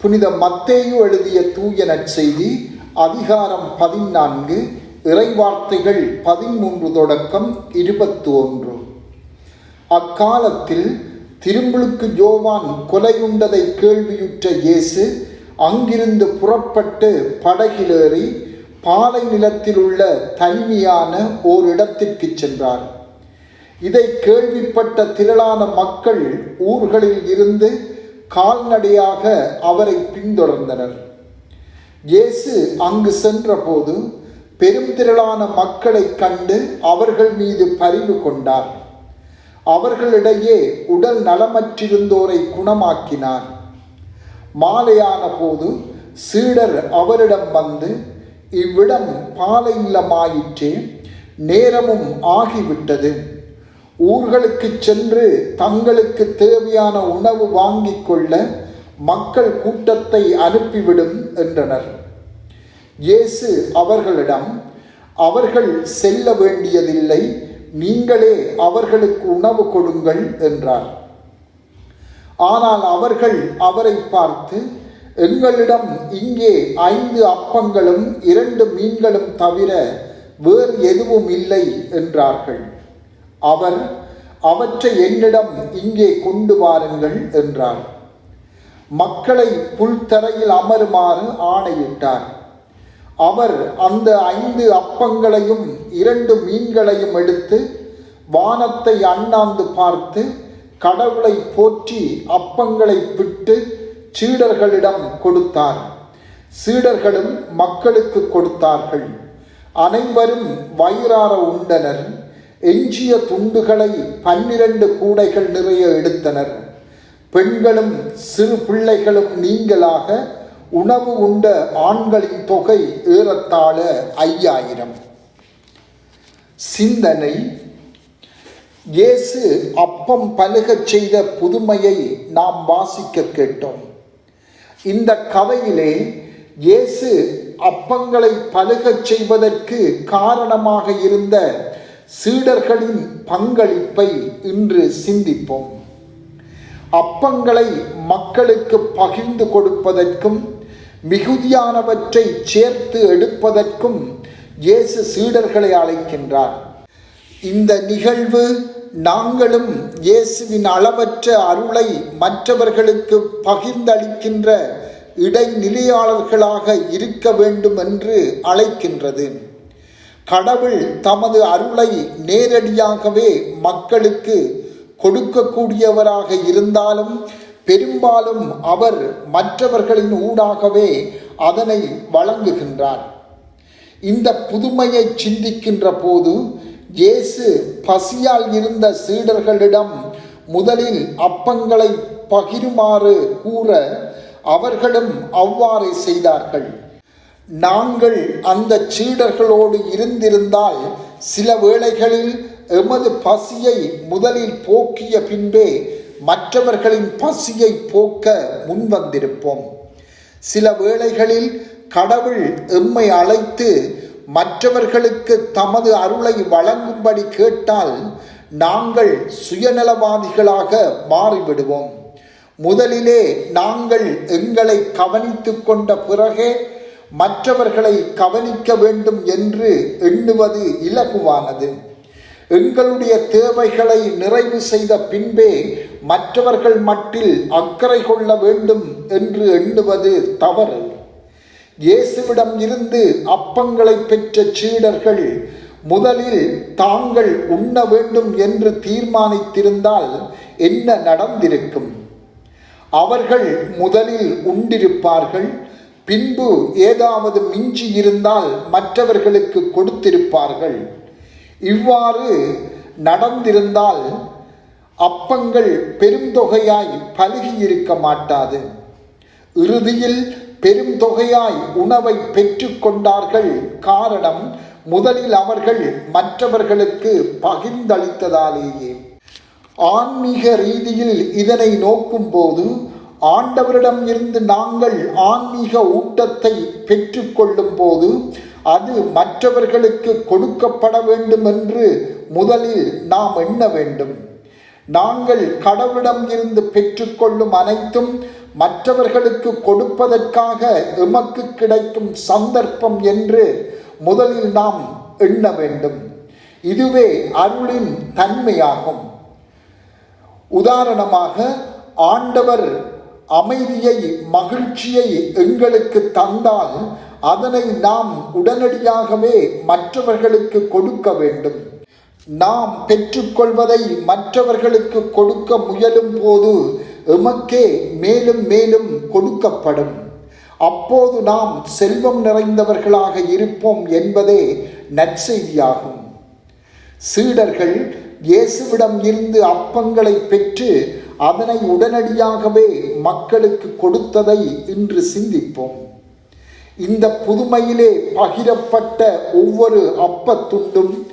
புனித மத்தேயு எழுதிய தூய நற்செய்தி அதிகாரம் பதினான்கு இறைவார்த்தைகள் பதிமூன்று தொடக்கம் இருபத்தி ஒன்று அக்காலத்தில் திரும்புளுக்கு ஜோவான் கொலையுண்டதை கேள்வியுற்ற இயேசு அங்கிருந்து புறப்பட்டு படகிலேறி பாலை நிலத்தில் உள்ள தனிமையான ஓரிடத்திற்கு சென்றார். இதை கேள்விப்பட்ட திரளான மக்கள் ஊர்களில் இருந்து கால்நடையாக அவரை பின்தொடர்ந்தனர். இயேசு அங்கு சென்றபோது பெரும் திரளான மக்களைக் கண்டு அவர்கள் மீது பரிவு கொண்டார். அவர்களிடையே உடல் நலமற்றிருந்தோரை குணமாக்கினார். மாலையான போது சீடர் அவரிடம் வந்து இவ்விடம் பாலை இல்லமாயிற்றே நேரமும் ஆகிவிட்டது. ஊர்களுக்கு சென்று தங்களுக்கு தேவையான உணவு வாங்கிக் கொள்ள மக்கள் கூட்டத்தை அனுப்பிவிடும் என்றனர். இயேசு அவர்களிடம் அவர்கள் செல்ல வேண்டியதில்லை நீங்களே அவர்களுக்கு உணவு கொடுங்கள் என்றார். ஆனால் அவர்கள் அவரை பார்த்து எங்களிடம் இங்கே ஐந்து அப்பங்களும் இரண்டு மீன்களும் தவிர வேறு எதுவும் இல்லை என்றார்கள். அவர் அவற்றை என்னிடம் இங்கே கொண்டு வாருங்கள் என்றார். மக்களை புல்தரையில் அமருமாறு ஆணையிட்டார். அவர் அந்த ஐந்து அப்பங்களையும் இரண்டு மீன்களையும் எடுத்து வானத்தை அண்ணாந்து பார்த்து கடவுளை போற்றி அப்பங்களை விட்டு சீடர்களிடம் கொடுத்தார். சீடர்களும் மக்களுக்கு கொடுத்தார்கள். அனைவரும் வயிறார உண்டனர். எஞ்சிய துண்டுகளை பன்னிரண்டு கூடைகள் நிறைய எடுத்தனர். பெண்களும் சிறு பிள்ளைகளும் நீங்களாக உணவு உண்ட ஆண்களின் தொகை ஏறத்தாழ ஐயாயிரம். சிந்தனை. இயேசு அப்பம் பலுகச் செய்த புதுமையை நாம் வாசிக்க கேட்டோம். இந்த கதையிலே இயேசு அப்பங்களை பலுகச் செய்வதற்கு காரணமாக இருந்த சீடர்களின் பங்களிப்பை இன்று சிந்திப்போம். அப்பங்களை மக்களுக்கு பகிர்ந்து கொடுப்பதற்கும் மிகுதியானவற்றை சேர்த்து எடுப்பதற்கும் இயேசு சீடர்களை அழைக்கின்றார். இந்த நிகழ்வு நாங்களும் இயேசுவின் அளவற்ற அருளை மற்றவர்களுக்கு பகிர்ந்தளிக்கின்ற இடைநிலையாளர்களாக இருக்க வேண்டும் என்று அழைக்கின்றது. கடவுள் தமது அருளை நேரடியாகவே மக்களுக்கு கொடுக்கக்கூடியவராக இருந்தாலும் பெரும்பாலும் அவர் மற்றவர்களின் ஊடாகவே அதனை வழங்குகின்றார். இந்த புதுமையை சிந்திக்கின்ற போது இயேசு பசியால் இருந்த சீடர்களிடம் முதலில் அப்பங்களை பகிருமாறு கூற அவர்களும் அவ்வாறு செய்தார்கள். நாங்கள் அந்த சீடர்களோடு இருந்திருந்தால் சில வேளைகளில் எமது பசியை முதலில் போக்கிய பின்பே மற்றவர்களின் பசியை போக்க முன்வந்திருப்போம் சில வேளைகளில் கடவுள் எம்மை அழைத்து மற்றவர்களுக்கு தமது அருளை வழங்கும்படி கேட்டால் நாங்கள் சுயநலவாதிகளாக மாறிவிடுவோம். முதலிலே நாங்கள் எங்களை கவனித்து கொண்ட பிறகே மற்றவர்களை கவனிக்க வேண்டும் என்று எண்ணுவது இலகுவானது. எங்களுடைய தேவைகளை நிறைவு செய்த பின்பே மற்றவர்கள் மட்டில் அக்கறை கொள்ள வேண்டும் என்று எண்ணுவது தவறு. இயேசுவிடம் இருந்து அப்பங்களை பெற்ற சீடர்கள் முதலில் தாங்கள் உண்ண வேண்டும் என்று தீர்மானித்திருந்தால் என்ன நடந்திருக்கும்? அவர்கள் முதலில் உண்டிருப்பார்கள் பின்பு ஏதாவது மிஞ்சி இருந்தால் மற்றவர்களுக்கு கொடுத்திருப்பார்கள். இவ்வாறு நடந்திருந்தால் அப்பங்கள் பெருந்தொகையாய் பருகி இருக்க மாட்டாது. இறுதியில் பெருந்தொகையாய் உணவை பெற்று கொண்டார்கள். காரணம் முதலில் அவர்கள் மற்றவர்களுக்கு பகிர்ந்தளித்ததாலேயே. ஆன்மீக ரீதியில் இதனை நோக்கும்போது ஆண்டவரிடம் இருந்து நாங்கள் ஆன்மீக ஊட்டத்தை பெற்றுக்கொள்ளும் போது அது மற்றவர்களுக்கு கொடுக்கப்பட வேண்டும் என்று முதலில் நாம் எண்ண வேண்டும். நாங்கள் கடவுளிடம் இருந்து பெற்றுக்கொள்ளும் அனைத்தும் மற்றவர்களுக்கு கொடுப்பதற்காக எமக்கு கிடைக்கும் சந்தர்ப்பம் என்று முதலில் நாம் எண்ண வேண்டும். இதுவே அருளின் தன்மையாகும். உதாரணமாக ஆண்டவர் அமைதியை மகிழ்ச்சியை எங்களுக்கு தந்தால் அதனை நாம் உடனடியாகவே மற்றவர்களுக்கு கொடுக்க வேண்டும். நாம் பெற்றுக்கொள்வதை மற்றவர்களுக்கு கொடுக்க முயலும் போது எமக்கே மேலும் மேலும் கொடுக்கப்படும். அப்போது நாம் செல்வம் நிறைந்தவர்களாக இருப்போம் என்பதே நற்செய்தியாகும். சீடர்கள் இயேசுவிடம் இருந்து அப்பங்களை பெற்று அதனை உடனடியாகவே மக்களுக்கு கொடுத்ததை இன்று சிந்திப்போம். இந்த புதுமையிலே பகிரப்பட்ட ஒவ்வொரு அப்பத்துண்டும்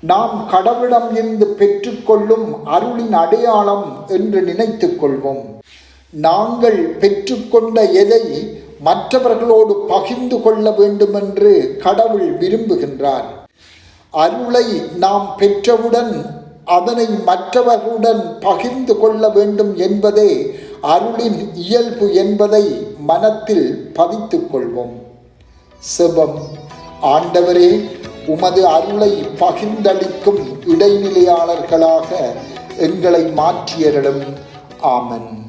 நாம் கடவுளம் இருந்து பெற்றுக்கொள்ளும் அருளின் அடையாளம் என்று நினைத்துக் கொள்வோம். நாங்கள் பெற்றுக்கொண்ட எதை மற்றவர்களோடு பகிர்ந்து கொள்ள வேண்டுமென்று கடவுள் விரும்புகின்றார். அருளை நாம் பெற்றவுடன் அதனை மற்றவர்களுடன் பகிர்ந்து கொள்ள வேண்டும் என்பதே அருளின் இயல்பு என்பதை மனத்தில் பதித்துக் கொள்வோம். செபம். ஆண்டவரே உமது அருளை பகிர்ந்தளிக்கும் இடைநிலையாளர்களாக எங்களை மாற்றியரிடம். ஆமன்.